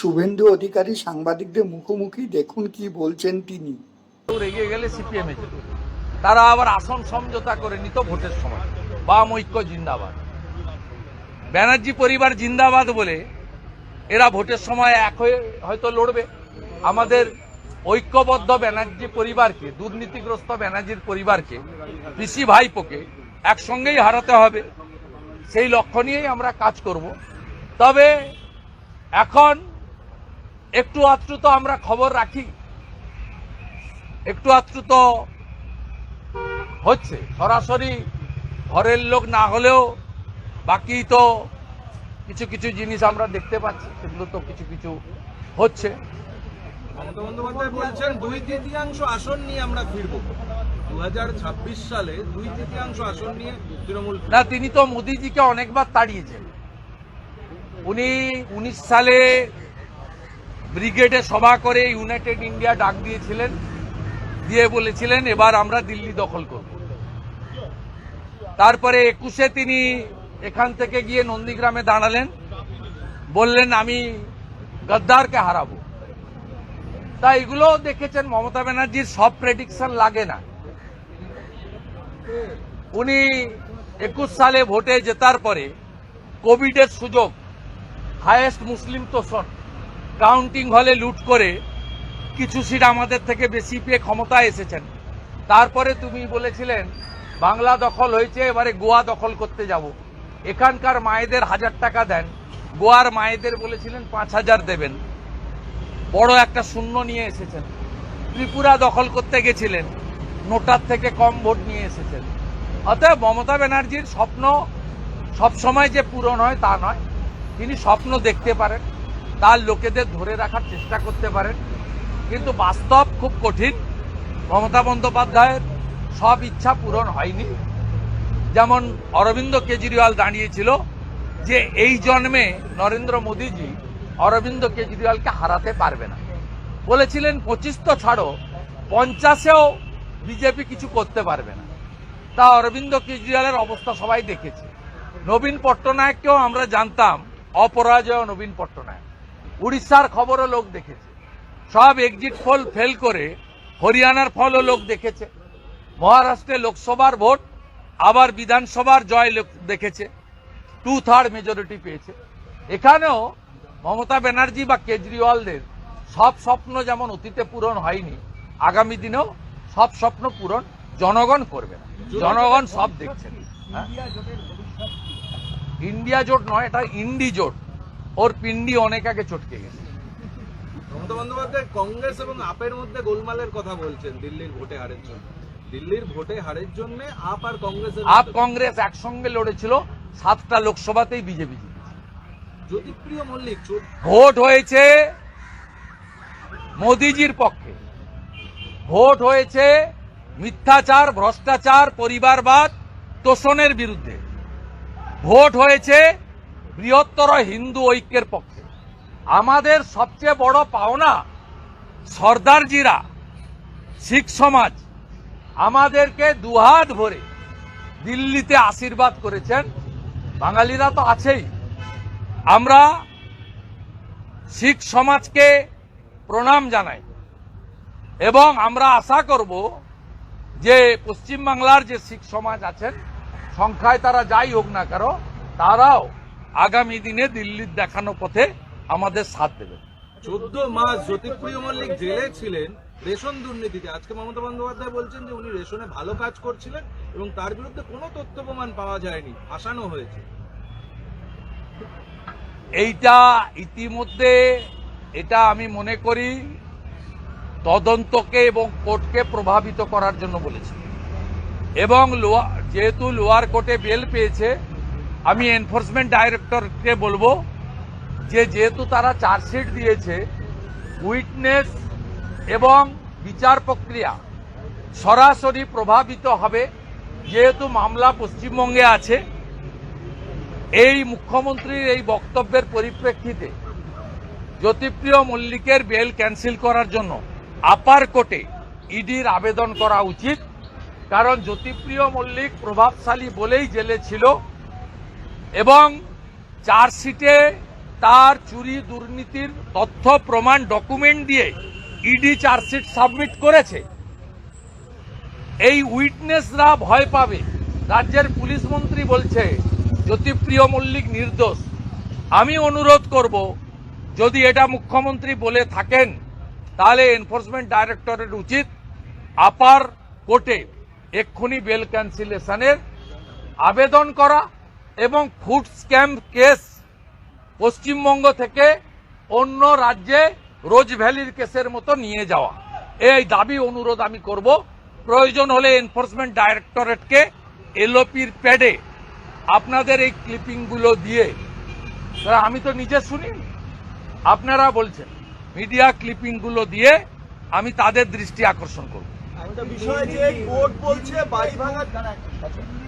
শুভেন্দু অধিকারী সাংবাদিকদের মুখোমুখি দেখুন কি বলছেন তিনি। রেগে গেলে সিপিএম এ তারা আবার আসন সমঝোতা করে নিত ভোটের সময়। বাম ঐক্য জিন্দাবাদ। ব্যানার্জি পরিবার জিন্দাবাদ বলে এরা ভোটের সময় এক হয়ে হয়তো লড়বে। আমাদের ঐক্যবদ্ধ ব্যানার্জি পরিবারকে, দুর্নীতিগ্রস্ত ব্যানার্জির পরিবারকে, পিসি ভাইপোকে একসঙ্গেই হারাতে হবে। সেই লক্ষ্য নিয়েই আমরা কাজ করব। তবে এখন একটু আধটু তো আমরা খবর রাখি। একটু আধটু তো হচ্ছে। সরাসরি ঘরের লোক না হলেও বাকি তো কিছু কিছু জিনিস আমরা দেখতে পাচ্ছি সেগুলো তো কিছু কিছু হচ্ছে। মমতা বন্দ্যোপাধ্যায় বলছেন দুই তৃতীয়াংশ আসন নিয়ে আমরা ফিরব। দু সালে দুই তৃতীয়াংশ আসন নিয়ে তৃণমূল না তিনি তো মোদিজিকে অনেকবার তাড়িয়েছেন। উনি উনিশ সালে ব্রিগেডে সভা করে ইউনাইটেড ইন্ডিয়া ডাক দিয়েছিলেন, দিয়ে বলেছিলেন, এবার আমরা দিল্লি দখল করব। তারপরে একুশে তিনি এখান থেকে গিয়ে নন্দীগ্রামে দাঁড়ালেন, বললেন, আমি গদ্দারকে হারাবো। তা এগুলো দেখেছেন মমতা ব্যানার্জির, সব প্রেডিকশন লাগে না। উনি একুশ সালে ভোটে জেতার পরে কোভিডের সুযোগ হায়েস্ট মুসলিম তো তোষণ কাউন্টিং হলে লুট করে কিছু সিট আমাদের থেকে বেশি পেয়ে ক্ষমতায় এসেছেন। তারপরে তুমি বলেছিলেন, বাংলা দখল হয়েছে, এবারে গোয়া দখল করতে যাব। এখানকার মায়েদের হাজার টাকা দেন। গোয়ার মায়েদের বলেছিলেন, পাঁচ হাজার দেবেন। বড় একটা শূন্য নিয়ে এসেছেন। ত্রিপুরা দখল করতে গেছিলেন। নোটার থেকে কম ভোট নিয়ে এসেছেন। অতএব মমতা ব্যানার্জির স্বপ্ন সবসময় যে পূরণ হয় তা নয়। তিনি স্বপ্ন দেখতে পারেন। তার লোকেদের ধরে রাখার চেষ্টা করতে পারেন। কিন্তু বাস্তব খুব কঠিন। মমতা বন্দ্যোপাধ্যায়ের সব ইচ্ছা পূরণ হয়নি। যেমন অরবিন্দ কেজরিওয়াল দাঁড়িয়েছিল যে, এই জন্মে নরেন্দ্র মোদীজি অরবিন্দ কেজরিওয়ালকে হারাতে পারবে না। বলেছিলেন, পঁচিশ তো ছাড়ো, পঞ্চাশেও বিজেপি কিছু করতে পারবে না। তা অরবিন্দ কেজরিওয়ালের অবস্থা সবাই দেখেছে। নবীন পট্টনায়ককেও আমরা জানতাম, অপরাজয় নবীন পট্টনায়ক। উড়িষ্যার খবরও লোক দেখেছে। সব এক্সিট পোল ফেল করে হরিয়ানার ফলও লোক দেখেছে। মহারাষ্ট্রে লোকসভার ভোট, আবার বিধানসভার জয় লোক দেখেছে। টু থার্ড মেজরিটি পেয়েছে। এখানেও মমতা ব্যানার্জি বা কেজরিওয়ালদের সব স্বপ্ন যেমন অতীতে পূরণ হয়নি, আগামী দিনেও সব স্বপ্ন পূরণ জনগণ করবে না। জনগণ সব দেখছেন। হ্যাঁ? ইন্ডিয়া জোট নয়, এটা ইন্ডি জোট। ওর পিন্ডি অনেক আগে চটকে গেছে। মমতা বন্দ্যোপাধ্যায় কংগ্রেস এবং আপের মধ্যে গোলমালের কথা বলছেন দিল্লির ভোটে হারের জন্য। দিল্লির ভোটে হারের জন্য আপ আর কংগ্রেস আপ কংগ্রেস একসঙ্গে লড়েছিল সাতটা লোকসভাতেই বিজেপি জ্যোতিপ্রিয় মল্লিক ভোট হয়েছে মোদিজির পক্ষে। ভোট হয়েছে মিথ্যাচার ভ্রষ্টাচার পরিবারবাদ তোষণের বিরুদ্ধে। ভোট হয়েছে বৃহত্তর হিন্দু ঐক্যের পক্ষে। আমাদের সবচেয়ে বড় পাওনা সর্দারজিরা, শিখ সমাজ। আমাদেরকে দুহাত ভরে দিল্লিতে আশীর্বাদ করেছেন। বাঙালিরা তো আছেই। আমরা শিখ সমাজকে প্রণাম জানাই এবং আমরা আশা করব যে পশ্চিমবাংলার যে শিখ সমাজ আছেন, সংখ্যায় তারা যাই হোক না কেন, তারাও আগামী দিনে দিল্লির দেখানো পথে আমাদের সাথ দেবে। চোদ্দ মাস জ্যোতিপ্রিয় মল্লিক জেলে ছিলেন রেশন দুর্নীতিতে। আজকে মমতা বন্দ্যোপাধ্যায় বলছেন যে উনি রেশনে ভালো কাজ করছিলেন এবং তার বিরুদ্ধে কোনো তথ্য প্রমাণ পাওয়া যায়নি ফাঁসানো হয়েছে। এইটা ইতিমধ্যে এটা আমি মনে করি তদন্তকে এবং কোর্টকে প্রভাবিত করার জন্য বলেছি। এবং লোয়া যেহেতু লোয়ার কোর্টে বেল পেয়েছে আমি এনফোর্সমেন্ট ডাইরেক্টরকে বলব যে যেহেতু তারা চার্জশিট দিয়েছে উইটনেস এবং বিচার প্রক্রিয়া সরাসরি প্রভাবিত হবে, যেহেতু মামলা পশ্চিমবঙ্গে আছে। এই মুখ্যমন্ত্রীর এই বক্তব্যের পরিপ্রেক্ষিতে জ্যোতিপ্রিয় মল্লিকের বেল ক্যান্সেল করার জন্য আপার কোর্টে ইডির আবেদন করা উচিত, কারণ জ্যোতিপ্রিয় মল্লিক প্রভাবশালী বলেই জেলে ছিল। এবং চার্জশিটে তার চুরি দুর্নীতির তথ্য, প্রমাণ, ডকুমেন্ট দিয়ে ইডি চার্জশিট সাবমিট করেছে। এই উইটনেসরা ভয় পাবে। রাজ্যের পুলিশ মন্ত্রী বলছে, জ্যোতিপ্রিয় মল্লিক নির্দোষ। আমি অনুরোধ করব, যদি এটা মুখ্যমন্ত্রী বলে থাকেন, তাহলে এনফোর্সমেন্ট ডাইরেক্টরের উচিত আপার কোর্টে এক্ষুনি বেল ক্যান্সেলেশনের আবেদন করা এবং ফুড স্ক্যাম কেস পশ্চিমবঙ্গ থেকে অন্য রাজ্যে রোজ ভ্যালির কেসের মতো নিয়ে যাওয়া। এই দাবি, অনুরোধ আমি করব। প্রয়োজন হলে এনফোর্সমেন্ট ডাইরেক্টরেটকে এলওপির প্যাডে আপনাদের এই ক্লিপিংগুলো দিয়ে। আমি তো নিজে শুনি আপনারা বলছেন, মিডিয়া ক্লিপিংগুলো দিয়ে আমি তাদের দৃষ্টি আকর্ষণ করব। বিষয় যে কোর্ট বলছে বাড়ি